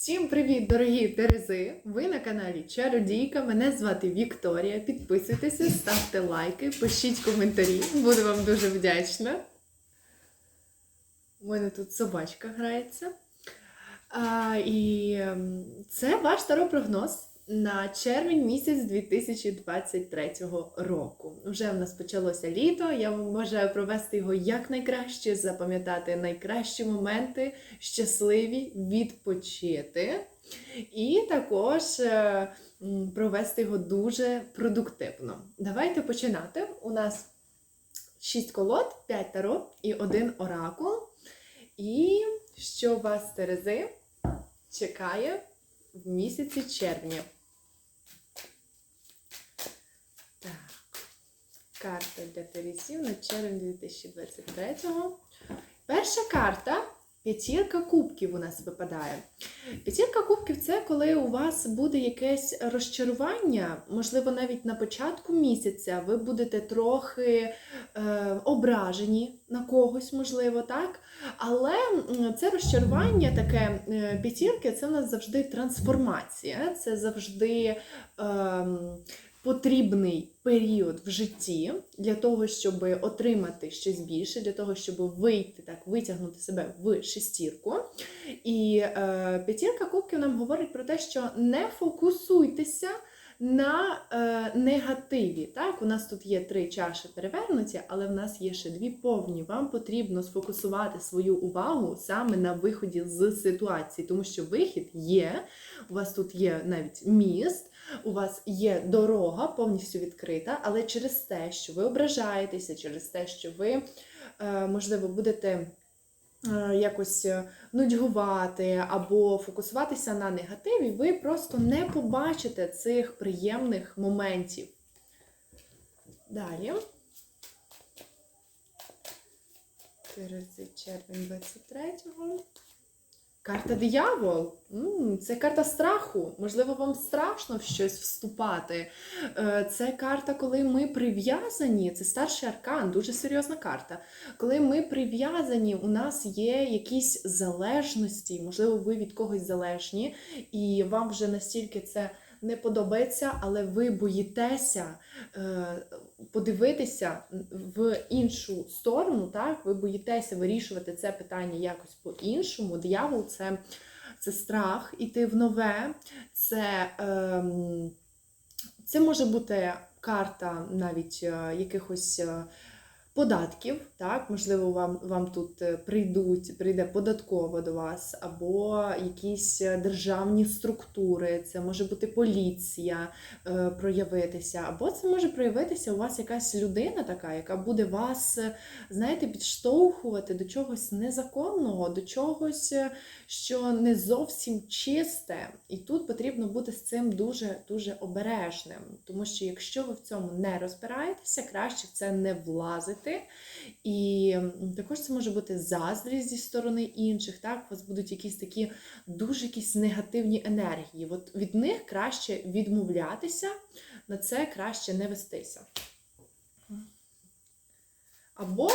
Всім привіт, дорогі Терези! Ви на каналі Чародійка. Мене звати Вікторія. Підписуйтеся, ставте лайки, пишіть коментарі. Буду вам дуже вдячна. У мене тут собачка грається. А, і ем, це ваш таропрогноз на червень місяць 2023 року. Вже в нас почалося літо. Я вам бажаю провести його якнайкраще, запам'ятати найкращі моменти, щасливі, відпочити. І також е, провести його дуже продуктивно. Давайте починати. У нас 6 колод, 5 таро і один оракул. І що вас, Терези, чекає в місяці червня? Карта для Терезів на червень 2023-го. Перша карта п'ятірка кубків у нас випадає. П'ятірка кубків це коли у вас буде якесь розчарування, можливо, навіть на початку місяця ви будете трохи е, ображені на когось, можливо, так. Але це розчарування таке е, п'ятірки, це у нас завжди трансформація, це завжди. ем, Потрібний період в житті для того, щоб отримати щось більше, для того, щоб вийти так, витягнути себе в шестірку. І е, п'ятірка кубків нам говорить про те, що не фокусуйтеся на е, негативі. Так, у нас тут є три чаші перевернуті, але в нас є ще дві повні. Вам потрібно сфокусувати свою увагу саме на виході з ситуації, тому що вихід є. У вас тут є навіть міст. У вас є дорога повністю відкрита, але через те, що ви ображаєтеся, через те, що ви, е, можливо, будете якось е, нудьгувати або фокусуватися на негативі, ви просто не побачите цих приємних моментів. Далі. Терези червень 23-го. Карта диявол. Це карта страху. Можливо, вам страшно в щось вступати. Е, Це карта, коли ми прив'язані. Це старший аркан, дуже серйозна карта. Коли ми прив'язані, у нас є якісь залежності, можливо, ви від когось залежні, і вам вже настільки це не подобається, але ви боїтеся е, подивитися в іншу сторону, так? Ви боїтеся вирішувати це питання якось по-іншому. Диявол це, це страх, іти в нове, це, ем, це може бути карта навіть е, якихось. Податків, так, можливо, вам, вам тут е, прийдуть, прийде податково до вас, або якісь е, державні структури, це може бути поліція е, проявитися, або це може проявитися у вас якась людина така, яка буде вас, е, знаєте, підштовхувати до чогось незаконного, до чогось, що не зовсім чисте. І тут потрібно бути з цим дуже дуже обережним, тому що якщо ви в цьому не розбираєтеся, краще в це не влазити. І також це може бути заздрість зі сторони інших. Так, у вас будуть якісь такі дуже якісь негативні енергії. От від них краще відмовлятися, на це краще не вестися. Або,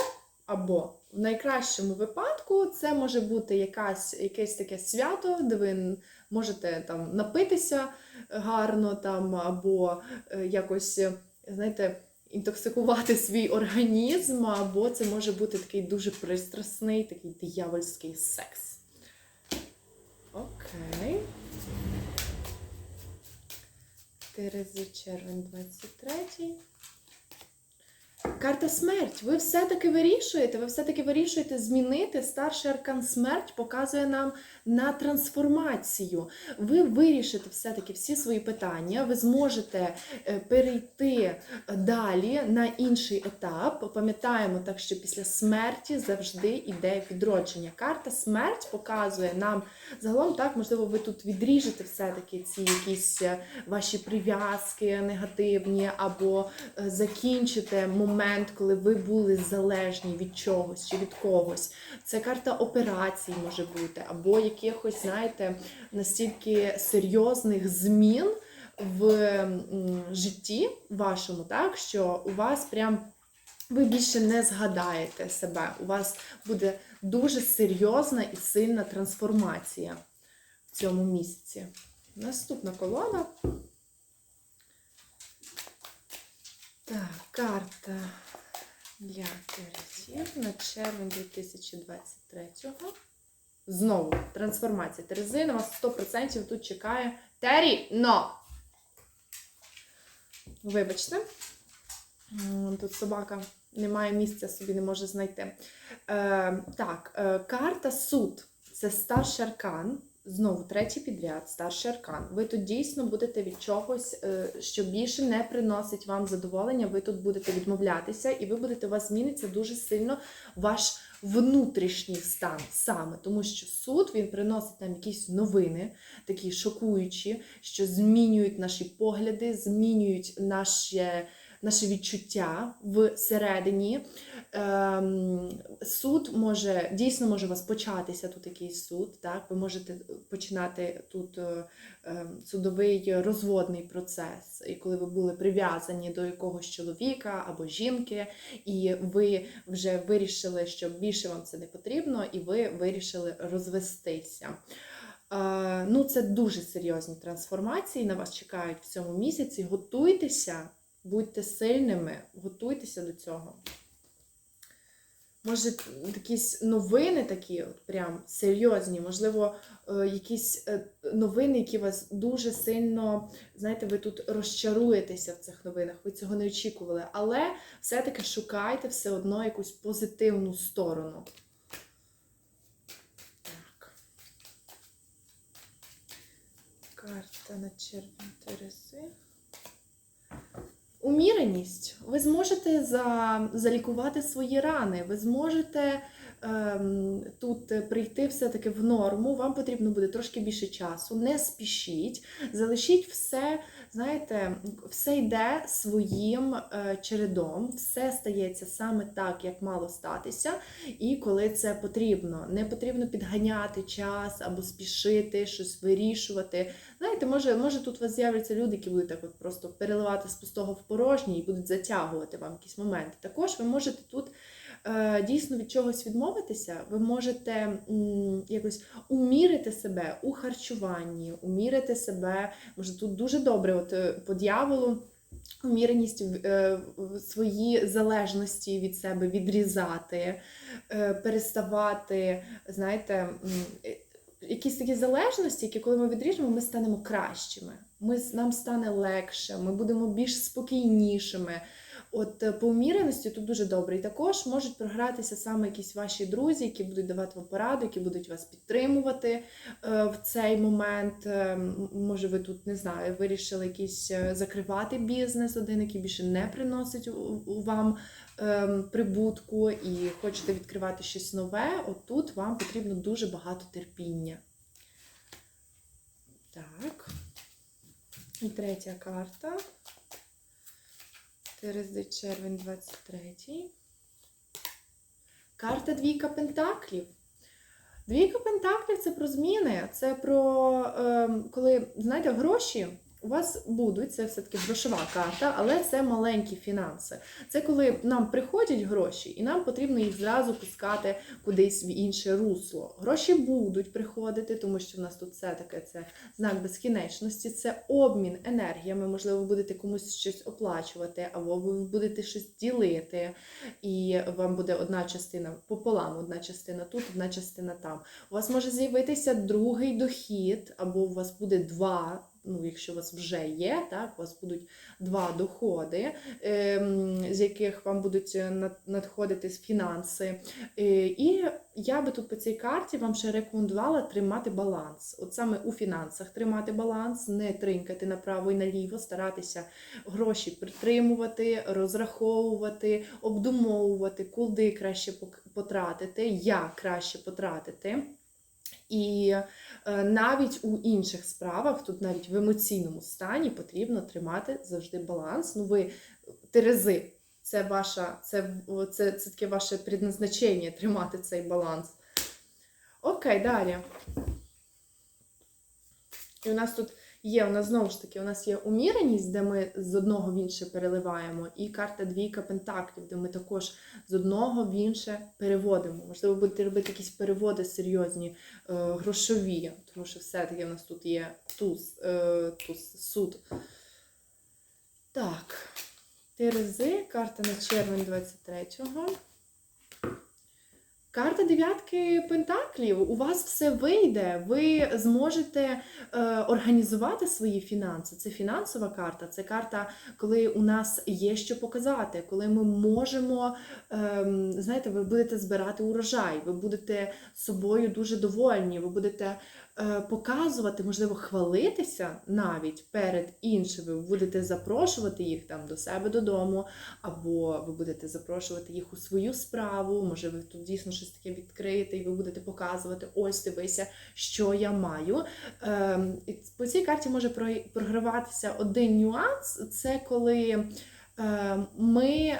або в найкращому випадку це може бути якась, якесь таке свято, де ви можете там напитися гарно, там, або е, якось, знаєте, інтоксикувати свій організм, або це може бути такий дуже пристрасний, такий диявольський секс. Окей. Терези червень 23. Карта смерть. Ви все-таки вирішуєте, ви все-таки вирішуєте змінити. Старший аркан смерть показує нам на трансформацію. Ви вирішите все-таки всі свої питання, ви зможете е, перейти далі на інший етап. Пам'ятаємо так, що після смерті завжди йде відродження. Карта смерть показує нам загалом, так, можливо, ви тут відріжете все-таки ці якісь е, ваші прив'язки негативні, або е, закінчите момент, коли ви були залежні від чогось чи від когось. Це карта операцій може бути, або якихось, знаєте, настільки серйозних змін в житті вашому, так, що у вас прям ви більше не згадаєте себе. У вас буде дуже серйозна і сильна трансформація. в цьому місяці. Наступна колода. Так, карта для терезів на червень 2023-го. Знову трансформація Терези. На вас 100% тут чекає Тері, но! Вибачте. Тут собака не має місця, собі не може знайти. Е, так, е, карта суд. Це старший аркан. Знову третій підряд, старший аркан. Ви тут дійсно будете від чогось, е, що більше не приносить вам задоволення. Ви тут будете відмовлятися, і ви будете у вас зміниться дуже сильно ваш внутрішній стан саме, тому що суд він приносить нам якісь новини, такі шокуючі, що змінюють наші погляди, змінюють наше. Наше відчуття всередині. Ем, суд може дійсно може у вас початися тут якийсь суд. Так, ви можете починати тут е, ем, судовий розводний процес, і коли ви були прив'язані до якогось чоловіка або жінки, і ви вже вирішили, що більше вам це не потрібно, і ви вирішили розвестися. Е, ну, це дуже серйозні трансформації. На вас чекають в цьому місяці. Готуйтеся, будьте сильними, готуйтеся до цього. Може, якісь новини такі, от прям серйозні, можливо, е, якісь е, новини, які вас дуже сильно, знаєте, ви тут розчаруєтеся в цих новинах, ви цього не очікували, але все-таки шукайте все одно якусь позитивну сторону. Так. Карта на червень Терези. Уміреність. Ви зможете за, залікувати свої рани, ви зможете ем, тут прийти все-таки в норму. Вам потрібно буде трошки більше часу. Не спішіть, залишіть все, знаєте, все йде своїм е, чередом, все стається саме так, як мало статися, і коли це потрібно. Не потрібно підганяти час або спішити, щось вирішувати. Знаєте, може, може тут у вас з'являться люди, які будуть так от просто переливати з пустого в порожнє і будуть затягувати вам якісь моменти. Також ви можете тут дійсно від чогось відмовитися, ви можете якось умірити себе у харчуванні, умірити себе, може тут дуже добре, от е, по дьяволу. Уміреність е, свої залежності від себе відрізати, е, переставати, знаєте, е, якісь такі залежності, які коли ми відріжемо, ми станемо кращими. Ми, нам стане легше, ми будемо більш спокійнішими. От е, по уміреності тут дуже добре. І також можуть програтися саме якісь ваші друзі, які будуть давати вам пораду, які будуть вас підтримувати е, в цей момент. Е, Може, ви тут не знаю, вирішили якийсь закривати бізнес, один, який більше не приносить вам ем, прибутку, і хочете відкривати щось нове. От тут вам потрібно дуже багато терпіння. Так. І третя карта. Терези червень 23. Карта Двійка Пентаклів. Двійка Пентаклів це про зміни, це про ем, коли, знаєте, гроші у вас будуть, це все-таки грошова карта, але це маленькі фінанси. Це коли нам приходять гроші, і нам потрібно їх зразу пускати кудись в інше русло. Гроші будуть приходити, тому що в нас тут все таке це знак безкінечності, це обмін енергіями. Можливо, ви будете комусь щось оплачувати, або ви будете щось ділити, і вам буде одна частина пополам, одна частина тут, одна частина там. У вас може з'явитися другий дохід, або у вас буде два. Ну, якщо у вас вже є, так, у вас будуть два доходи, ем, з яких вам будуть е, над- надходити фінанси. Е, І я би тут по цій карті вам ще рекомендувала тримати баланс. От саме у фінансах тримати баланс, не тринкати направо і наліво, старатися гроші притримувати, розраховувати, обдумовувати, куди краще потратити, як краще потратити. І е, навіть у інших справах, тут навіть в емоційному стані потрібно тримати завжди баланс. Ну, ви терези, це ваша, це, це, це таке ваше предназначення тримати цей баланс. Окей, далі. І у нас тут є у нас знову ж таки, у нас є уміреність, де ми з одного в інше переливаємо, і карта двійка пентаклів, де ми також з одного в інше переводимо. Можливо, будете робити якісь переводи серйозні, е, грошові, тому що все-таки в нас тут є туз, е, туз суд. Так, Терези, карта на червень 23-го. Карта дев'ятки пентаклів. У вас все вийде. Ви зможете е, організувати свої фінанси. Це фінансова карта. Це карта, коли у нас є що показати, коли ми можемо, е, знаєте, ви будете збирати урожай, ви будете собою дуже довольні, ви будете показувати, можливо, хвалитися навіть перед іншими. Ви будете запрошувати їх там до себе додому, або ви будете запрошувати їх у свою справу. Може, ви тут дійсно щось таке відкриєте, і ви будете показувати: ось дивися, що я маю. Ем, по цій карті може про- програватися один нюанс: це коли е, ми.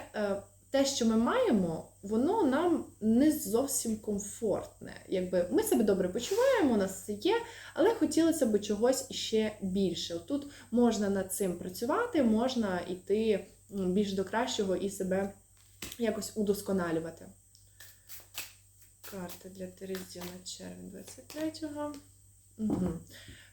Те, що ми маємо, воно нам не зовсім комфортне. Якби ми себе добре почуваємо, у нас все є, але хотілося б чогось іще більше. Тут можна над цим працювати, можна йти більш до кращого і себе якось удосконалювати. Карта для Терезі на червень 23-го. Угу.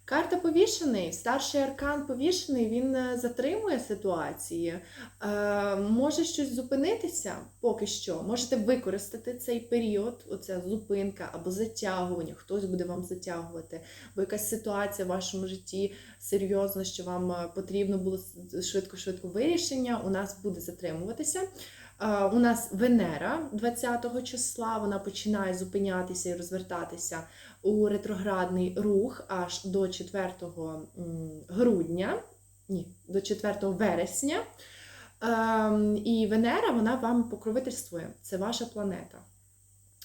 Карта повішений, старший аркан повішений, він е, затримує ситуації. Е, може щось зупинитися поки що. Можете використати цей період, оця зупинка або затягування. Хтось буде вам затягувати, бо якась ситуація в вашому житті серйозна, що вам е, потрібно було швидко-швидко вирішення, у нас буде затримуватися. У нас Венера 20 числа, вона починає зупинятися і розвертатися у ретроградний рух аж до 4 грудня, ні, до 4 вересня. Ем, І Венера вона вам покровительствує. Це ваша планета.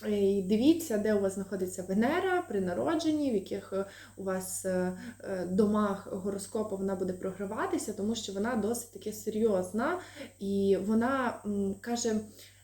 І дивіться, де у вас знаходиться Венера при народженні, в яких е, у вас е, е, домах гороскопу вона буде програватися, тому що вона досить таки серйозна. І вона каже,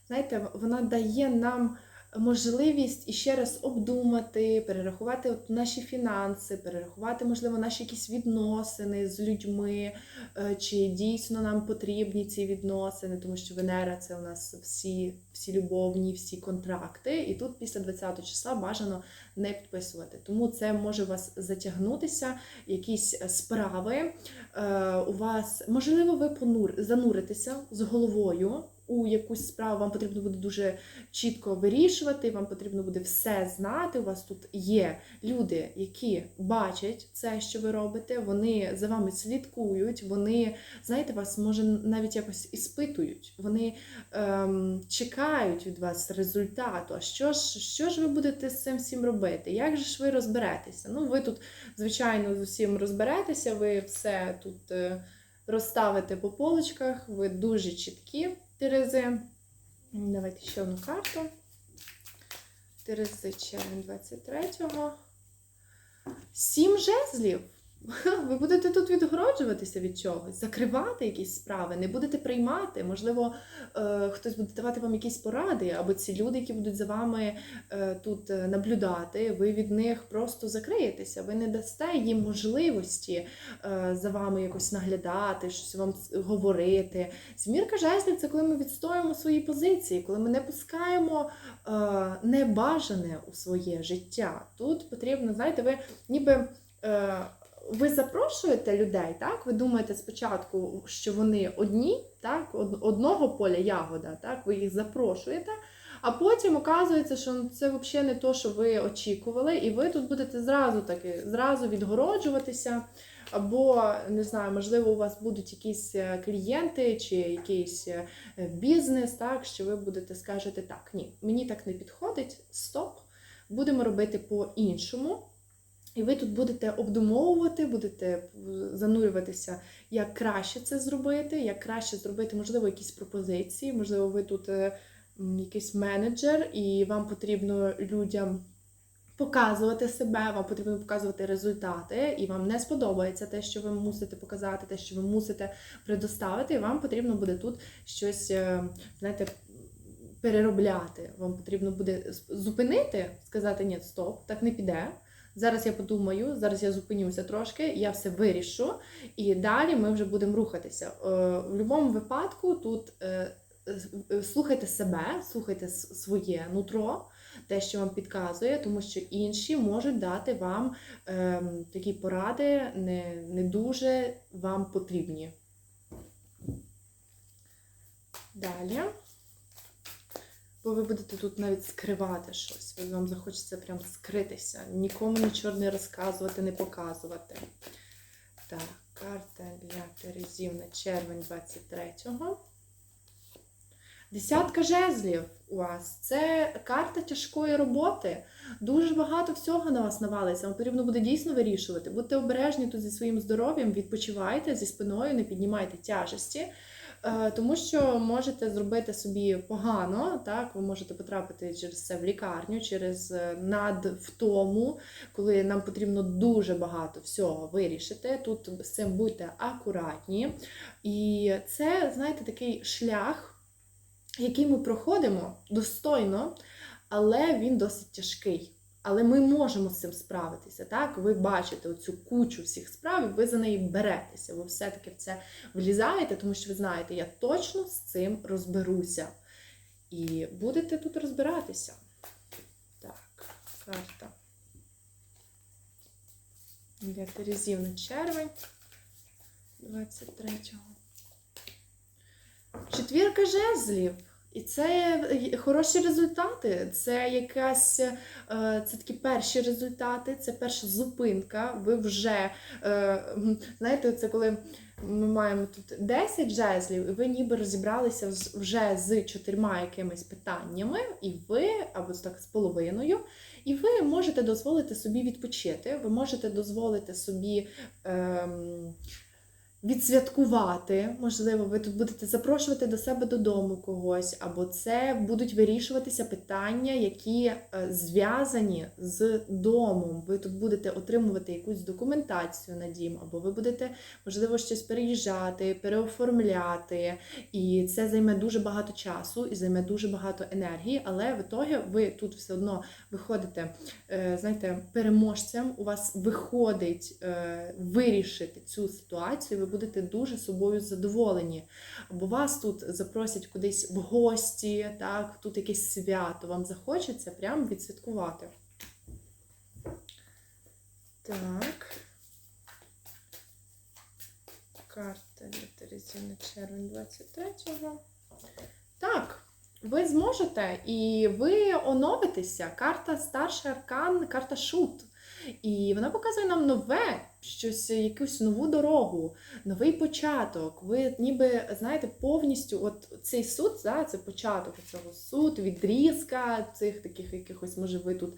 знаєте, вона дає нам можливість іще раз обдумати, перерахувати от наші фінанси, перерахувати, можливо, наші якісь відносини з людьми, е, чи дійсно нам потрібні ці відносини, тому що Венера це у нас всі, всі любовні, всі контракти. І тут після 20 числа бажано не підписувати. Тому це може у вас затягнутися, якісь справи. Е, У вас, можливо, ви зануритеся з головою. У якусь справу вам потрібно буде дуже чітко вирішувати, вам потрібно буде все знати. У вас тут є люди, які бачать це, що ви робите, вони за вами слідкують, вони, знаєте, вас може навіть якось іспитують, вони ем, чекають від вас результату. А що ж, що ж ви будете з цим всім робити? Як же ж ви розберетеся? Ну, ви тут, звичайно, з усім розберетеся, ви все тут е, розставите по полочках, ви дуже чіткі. Терези. Давайте ще одну карту. Терези червень 23-го. Сім жезлів. Ви будете тут відгороджуватися від чогось, закривати якісь справи, не будете приймати. Можливо, е, хтось буде давати вам якісь поради, або ці люди, які будуть за вами е, тут е, наблюдати, ви від них просто закриєтеся, ви не дасте їм можливості за вами якось наглядати, щось вам говорити. Змірка жезлів це коли ми відстоюємо свої позиції, коли ми не пускаємо небажане у своє життя. Тут потрібно, знаєте, ви ніби. Ви запрошуєте людей, так? Ви думаєте спочатку, що вони одні, так, одного поля ягода, так, ви їх запрошуєте, а потім оказується, що це взагалі не то, що ви очікували, і ви тут будете зразу таки, зразу відгороджуватися. Або не знаю, можливо, у вас будуть якісь е, клієнти чи якийсь е, бізнес, так що ви будете скажете так, ні, мені так не підходить, стоп, будемо робити по-іншому. І ви тут будете обдумовувати, будете занурюватися, як краще це зробити, як краще зробити, можливо, якісь пропозиції, можливо, ви тут е, якийсь менеджер, і вам потрібно людям показувати себе, вам потрібно показувати результати, і вам не сподобається те, що ви мусите показати, те, що ви мусите предоставити, і вам потрібно буде тут щось, е, знаєте, переробляти. Вам потрібно буде зупинити, сказати, ні, стоп, так не піде Зараз я подумаю, зараз я зупинюся трошки, я все вирішу, і далі ми вже будемо рухатися. Е, В будь-якому випадку тут е, слухайте себе, слухайте своє нутро, те, що вам підказує, тому що інші можуть дати вам ем, такі поради не, не дуже вам потрібні. Далі. Бо ви будете тут навіть скривати щось. Ви- Вам захочеться прям скритися. Нікому нічого не розказувати, не показувати. Так, карта для Терезів на червень 23-го. Десятка жезлів у вас. Це карта тяжкої роботи. Дуже багато всього на вас навалиться. Вам потрібно буде дійсно вирішувати. Будьте обережні тут зі своїм здоров'ям, відпочивайте зі спиною, не піднімайте тяжесті. Е, Тому що можете зробити собі погано, так ви можете потрапити через це в лікарню, через е, надвтому, коли нам потрібно дуже багато всього вирішити. Тут з цим будьте акуратні. І це, знаєте, такий шлях, який ми проходимо достойно, але він досить тяжкий. Але ми можемо з цим справитися. Так, ви бачите оцю кучу всіх справ, і ви за неї беретеся. Ви все-таки в це влізаєте, тому що ви знаєте, я точно з цим розберуся. І будете тут розбиратися. Так, карта. Для Терезів на червень 23-го. Четвірка жезлів. І це хороші результати. Це якась е, це такі перші результати, це перша зупинка. Ви вже е, знаєте, це коли ми маємо тут 10 жезлів, і ви ніби розібралися вже з чотирма якимись питаннями, і ви, або так з половиною, і ви можете дозволити собі відпочити, ви можете дозволити собі. Ем, Відсвяткувати, можливо, ви тут будете запрошувати до себе додому когось, або це будуть вирішуватися питання, які е, зв'язані з домом. Ви тут будете отримувати якусь документацію на дім, або ви будете, можливо, щось переїжджати, переоформляти. І це займе дуже багато часу і займе дуже багато енергії, але в ітогі ви тут все одно виходите, е, знаєте, переможцем. У вас виходить е, вирішити цю ситуацію. Будете дуже собою задоволені. Або вас тут запросять кудись в гості, так, тут якесь свято. Вам захочеться прямо відсвяткувати. Так. Карта для Терезі червень 23-го. Так, ви зможете і ви оновитеся. Карта старший аркан, карта шут. І вона показує нам нове, щось, якусь нову дорогу, новий початок. Ви ніби знаєте повністю, от цей суд, да, це початок цього суд, відрізка цих таких якихось, може, ви тут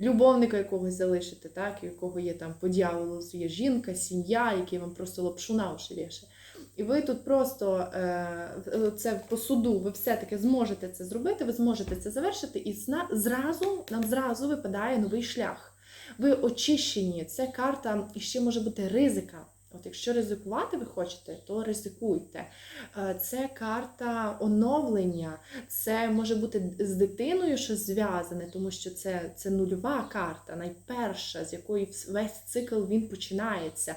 любовника якогось залишите, так, у якого є там по дьяволу є жінка, сім'я, який вам просто лапшу на уші вішає. І ви тут просто е, це по суду, ви все-таки зможете це зробити, ви зможете це завершити, і зразу нам зразу випадає новий шлях. Ви очищені. Це карта і ще може бути ризика. От якщо ризикувати ви хочете, то ризикуйте. Е, Це карта оновлення, це може бути з дитиною щось зв'язане, тому що це, це нульова карта, найперша, з якої весь цикл він починається.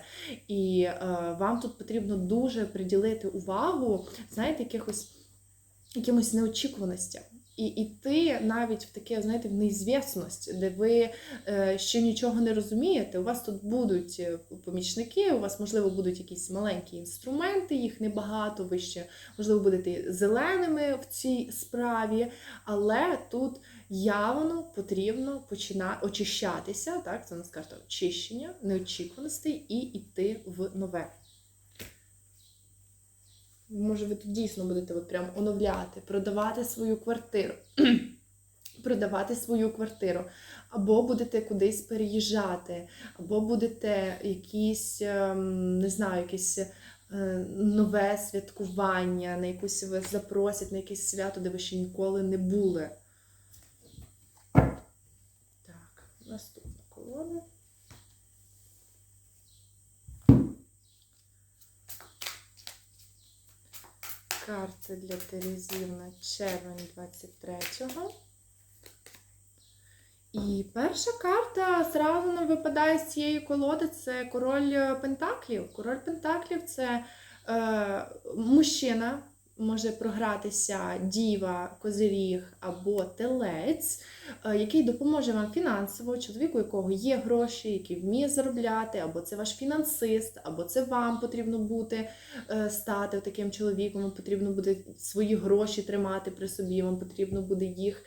І е, вам тут потрібно дуже приділити увагу, знаєте, якихось, якимось неочікуваностям. І йти навіть в таке, знаєте, в неізвісність, де ви е, ще нічого не розумієте. У вас тут будуть е, помічники, у вас, можливо, будуть якісь маленькі інструменти, їх небагато, ви ще, можливо, будете зеленими в цій справі, але тут явно потрібно починати очищатися, так, це у нас карта очищення, неочікуваностей і йти в нове. Може, ви тут дійсно будете от прям оновляти, продавати свою квартиру. продавати свою квартиру, або будете кудись переїжджати, або будете якісь, ем, не знаю, якесь е, нове святкування, на якусь вас запросять на якесь свято, де ви ще ніколи не були. Так, наступна колода. Карти для Терезів на червень 23-го. І перша карта зразу нам випадає з цієї колоди це король Пентаклів. Король Пентаклів це е, мужчина, може програтися діва, козиріг або телець, е, який допоможе вам фінансово, чоловіку, якого є гроші, який вміє заробляти, або це ваш фінансист, або це вам потрібно бути, е, стати таким чоловіком, вам потрібно буде свої гроші тримати при собі, вам потрібно буде їх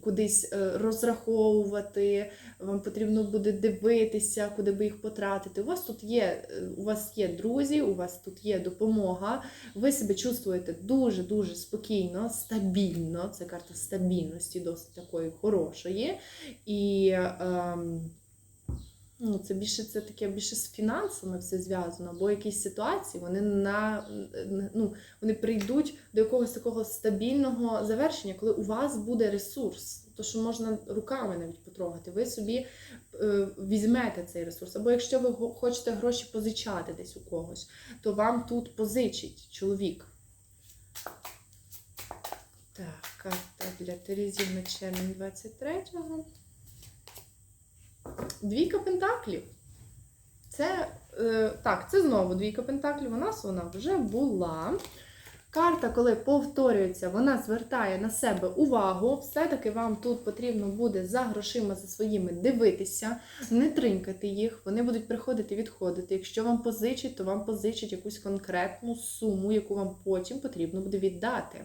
кудись е, розраховувати, вам потрібно буде дивитися, куди би їх потратити. У вас тут є, е, у вас є друзі, у вас тут є допомога. Ви себе чувствуєте дуже-дуже спокійно, стабільно. Це карта стабільності, досить такої хорошої. І ем, ну, це більше це таке більше з фінансами все зв'язано, бо якісь ситуації вони на ну, вони прийдуть до якогось такого стабільного завершення, коли у вас буде ресурс, то що можна руками навіть потрогати. Ви собі е, візьмете цей ресурс. Або якщо ви хочете гроші позичати десь у когось, то вам тут позичить чоловік. Так, карта для Терезів на червень 23-го. Двійка пентаклів. Це е, так, це знову двійка пентаклів. У нас вона вже була. Карта, коли повторюється, вона звертає на себе увагу. Все-таки вам тут потрібно буде за грошима за своїми дивитися, не тринкати їх. Вони будуть приходити відходити. Якщо вам позичать, то вам позичать якусь конкретну суму, яку вам потім потрібно буде віддати.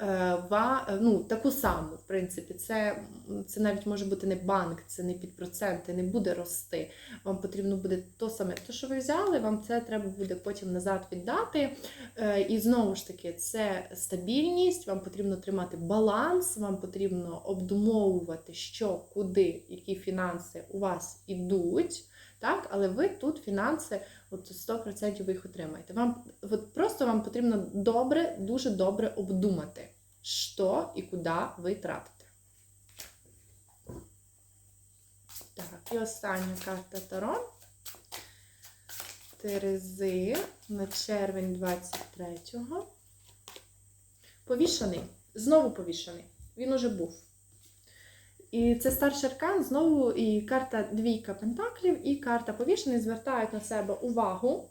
Е, ва, ну, таку саму, в принципі, це, це навіть може бути не банк, це не під проценти, не буде рости. Вам потрібно буде то саме, те, що ви взяли, вам це треба буде потім назад віддати. Е, І знову ж таки, це стабільність, вам потрібно тримати баланс, вам потрібно обдумовувати, що, куди, які фінанси у вас ідуть. Так, але ви тут фінанси, от 100% ви їх отримаєте. Вам от просто вам потрібно добре, дуже добре обдумати, що і куди ви тратите. Так, і остання карта Таро. Терези на червень 23-го. Повішаний. Знову повішаний. Він уже був. І це старший аркан, знову і карта двійка пентаклів, і карта повішений звертають на себе увагу.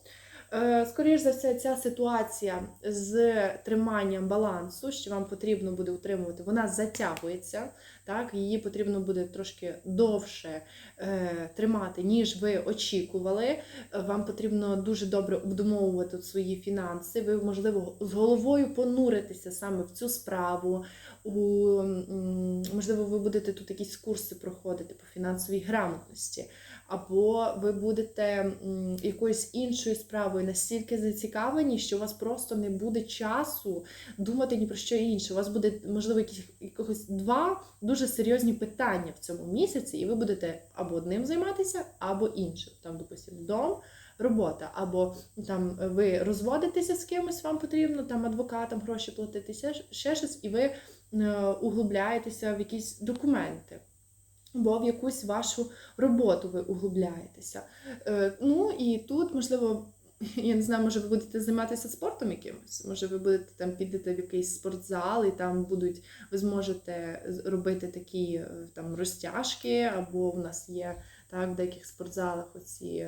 Е, Скоріше за все, ця ситуація з триманням балансу, що вам потрібно буде утримувати, вона затягується. Так? Її потрібно буде трошки довше е, тримати, ніж ви очікували. Е, Вам потрібно дуже добре обдумовувати свої фінанси. Ви, можливо, з головою понуритеся саме в цю справу. У, можливо, ви будете тут якісь курси проходити по фінансовій грамотності, або ви будете якоюсь іншою справою настільки зацікавлені, що у вас просто не буде часу думати ні про що інше. У вас буде, можливо, якісь якихось два дуже серйозні питання в цьому місяці, і ви будете або одним займатися, або іншим. Там, допустимо, дом. Робота, або там ви розводитеся з кимось, вам потрібно там адвокатам гроші платити, ще, ще щось, і ви е, углубляєтеся в якісь документи, або в якусь вашу роботу ви углубляєтеся. Е, Ну і тут, можливо, я не знаю, може ви будете займатися спортом якимось, може ви будете там підете в якийсь спортзал, і там будуть, ви зможете робити такі е, там розтяжки, або в нас є так в деяких спортзалах оці.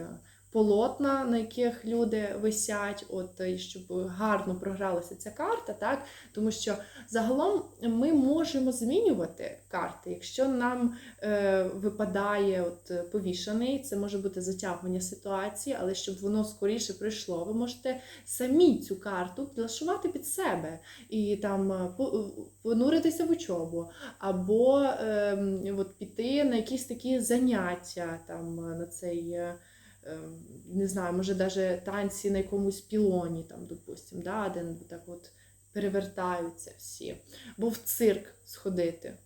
Е, Полотна, на яких люди висять, от і щоб гарно програлася ця карта, так тому що загалом ми можемо змінювати карти. Якщо нам е, випадає от е, повішаний, це може бути затягування ситуації, але щоб воно скоріше прийшло, ви можете самі цю карту підлаштувати під себе і там е, понуритися в учобу, або е, от піти на якісь такі заняття там е, на цей. Е, е, Не знаю, може навіть танці на якомусь пілоні, там, допустим, да, де так от перевертаються всі. Бо в цирк сходити,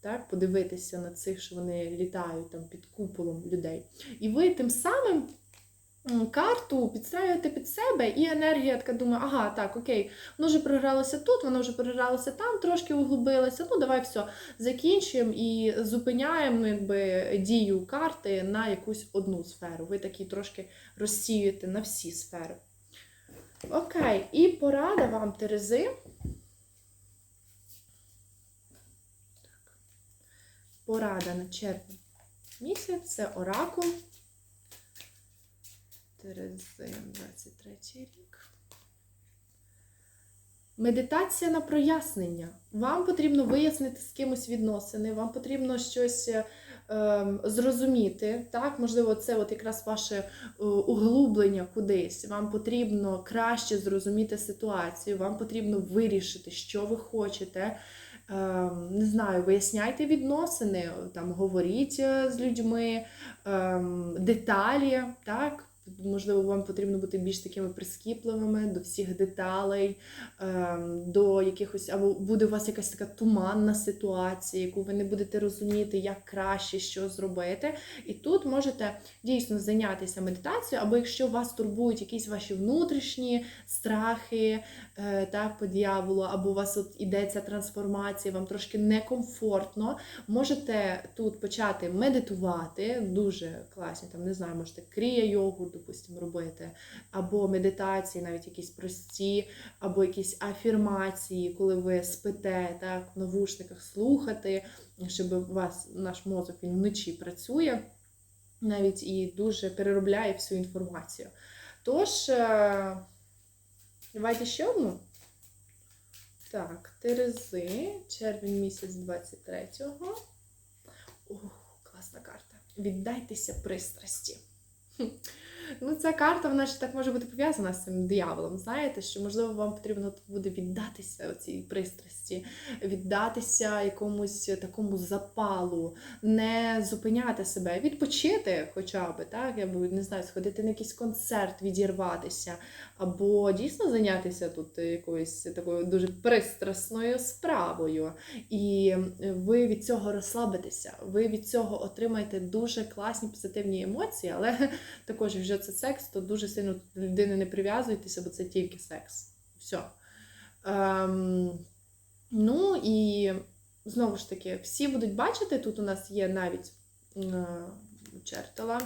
так, подивитися на цих, що вони літають там під куполом людей. І ви тим самим карту підстраюєте під себе, і енергія така думає, ага, так, окей, воно вже програлося тут, воно вже програлося там, трошки углубилося. Ну, давай все, закінчуємо і зупиняємо якби, дію карти на якусь одну сферу. Ви такі трошки розсіюєте на всі сфери. Окей, і порада вам, Терези. Порада на червень місяць це оракул. Терези, 23 рік. Медитація на прояснення. Вам потрібно вияснити з кимось відносини, вам потрібно щось е, ем, зрозуміти. Так, можливо, це от якраз ваше е, углублення кудись. Вам потрібно краще зрозуміти ситуацію, вам потрібно вирішити, що ви хочете. Ем, не знаю, виясняйте відносини, там говоріть е, з людьми, ем, деталі, так. Можливо, вам потрібно бути більш такими прискіпливими до всіх деталей, ем, до якихось, або буде у вас якась така туманна ситуація, яку ви не будете розуміти, як краще що зробити. І тут можете дійсно зайнятися медитацією, або якщо вас турбують якісь ваші внутрішні страхи, е, так, по дьяволу, або у вас от іде ця трансформація, вам трошки некомфортно, можете тут почати медитувати, дуже класні, там, не знаю, можете крія-йогу, допустимо, робити, або медитації, навіть якісь прості, або якісь афірмації, коли ви спите, так, в навушниках слухати, щоб у вас наш мозок він вночі працює, навіть і дуже переробляє всю інформацію. Тож, е, давайте ще одну. Так, Терези, червень місяць 23-го. Ух, класна карта. Віддайтеся пристрасті. Ну, ця карта, вона ще так може бути пов'язана з цим дияволом. Знаєте, що можливо вам потрібно буде віддатися цій пристрасті, віддатися якомусь такому запалу, не зупиняти себе, відпочити хоча б, так, я б не знаю, сходити на якийсь концерт, відірватися, або дійсно зайнятися тут якоюсь такою дуже пристрасною справою. І ви від цього розслабитеся, ви від цього отримаєте дуже класні позитивні емоції, але також вже це секс, то дуже сильно до людини не прив'язуйтеся, бо це тільки секс. Все. Ем, ну і знову ж таки, всі будуть бачити, тут у нас є навіть е, чертала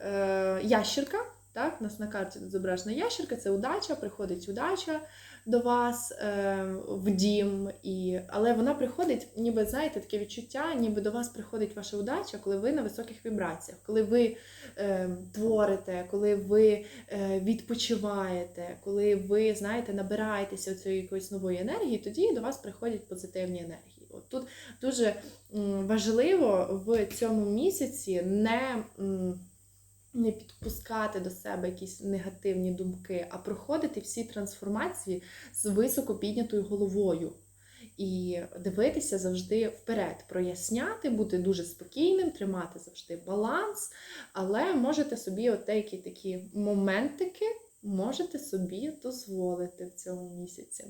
е, ящерка. Так, у нас на карті зображена ящерка, це удача, приходить удача до вас е, в дім, і... але вона приходить, ніби знаєте, таке відчуття, ніби до вас приходить ваша удача, коли ви на високих вібраціях, коли ви е, творите, коли ви е, відпочиваєте, коли ви знаєте, набираєтеся цієї якоїсь нової енергії, тоді до вас приходять позитивні енергії. От тут дуже важливо в цьому місяці не. Не підпускати до себе якісь негативні думки, а проходити всі трансформації з високо піднятою головою. І дивитися завжди вперед, проясняти, бути дуже спокійним, тримати завжди баланс, але можете собі деякі такі моментики можете собі дозволити в цьому місяці.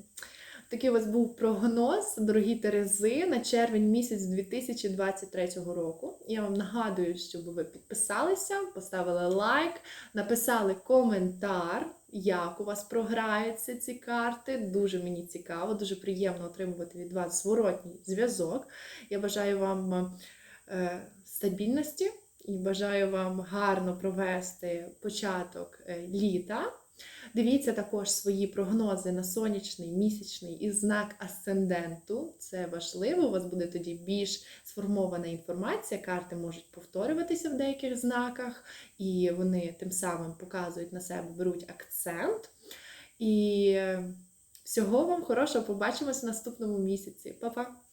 Такий у вас був прогноз, дорогі Терези, на червень місяць 2023 року. Я вам нагадую, щоб ви підписалися, поставили лайк, написали коментар, як у вас програються ці карти. Дуже мені цікаво, дуже приємно отримувати від вас зворотній зв'язок. Я бажаю вам е, стабільності і бажаю вам гарно провести початок е, літа. Дивіться також свої прогнози на сонячний, місячний і знак асценденту. Це важливо, у вас буде тоді більш сформована інформація. Карти можуть повторюватися в деяких знаках, і вони тим самим показують на себе, беруть акцент. І всього вам хорошого, побачимось в наступному місяці. Па-па!